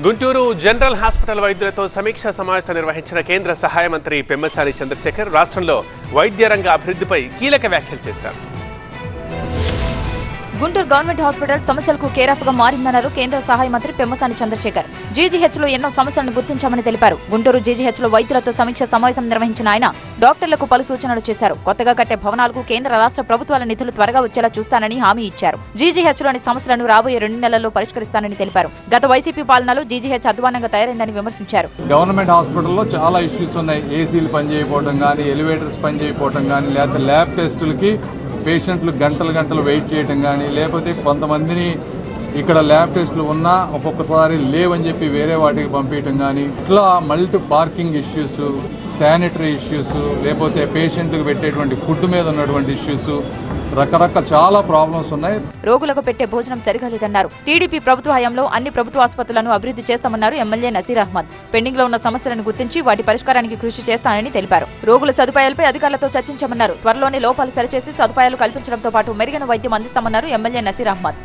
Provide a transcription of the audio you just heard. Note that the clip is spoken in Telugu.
గుంటూరు జనరల్ హాస్పిటల్ వైద్యులతో సమీక్షా సమావేశం నిర్వహించిన కేంద్ర సహాయ మంత్రి పెమ్మసాని చంద్రశేఖర్ రాష్ట్రంలో వైద్య రంగ అభివృద్ధిపై కీలక వ్యాఖ్యలు చేశారు. గుంటూరు గవర్నమెంట్ హాస్పిటల్ సమస్యలకు కేరాఫ్గా మారిందన్నారు కేంద్ర సహాయ మంత్రి పెమ్మసాని చంద్రశేఖర్. జీజీహెచ్లో ఎన్నో సమస్యలను గుర్తించామని తెలిపారు. గుంటూరు జీజీహెచ్లో వైద్యులతో సమీక్ష సమావేశం నిర్వహించిన ఆయన డాక్టర్లకు పలు సూచనలు చేశారు. కొత్తగా కట్టే భవనాలకు కేంద్ర రాష్ట్ర ప్రభుత్వాల నిధులు త్వరగా వచ్చేలా చూస్తానని హామీ ఇచ్చారు. జీజీహెచ్లోని సమస్యలను రాబోయే రెండు నెలల్లో పరిష్కరిస్తానని తెలిపారు. గత వైసీపీ పాలనలో జీజీహెచ్ అధ్వానంగా తయారైందని విమర్శించారు. గవర్నమెంట్ హాస్పిటల్లో చాలా ఇష్యూస్ ఉన్నాయి. ఏసీలు పనిచేయకపోవడం కానీ ఎలివేటర్స్ పనిచేయకపోవడం కానీ లేకపోతే ల్యాబ్ టెస్టులకి పేషెంట్లు గంటలు గంటలు వెయిట్ చేయటం కానీ లేకపోతే కొంతమందిని ఇక్కడ ల్యాబ్ టెస్టులు ఉన్నా ఒక్కొక్కసారి లేవని చెప్పి వేరే వాటికి పంపించడం కానీ ఇట్లా multi parking issues sanitary issues లేకపోతే పేషెంట్లకు పెట్టేటువంటి ఫుడ్ మీద ఉన్నటువంటి ఇష్యూస్ రకరకాల చాలా ప్రాబ్లమ్స్ ఉన్నాయి. రోగులకు పెట్టే భోజనం సరిగా లేదన్నారు. టీడీపీ ప్రభుత్వ హయాంలో అన్ని ప్రభుత్వ ఆసుపత్రులను అభివృద్ధి చేస్తామన్నారు ఎమ్మెల్యే నసీర్ అహ్మద్. పెండింగ్లో ఉన్న సమస్యలను గుర్తించి వాటి పరిష్కారానికి కృషి చేస్తానని తెలిపారు. రోగుల సదుపాయాలపై అధికారులతో చర్చించామన్నారు. త్వరలోనే లోపాలు సరిచేసి సదుపాయాలు కల్పించడంతో పాటు మెరుగైన వైద్యం అందిస్తామన్నారు ఎమ్మెల్యే నసీర్ అహ్మద్.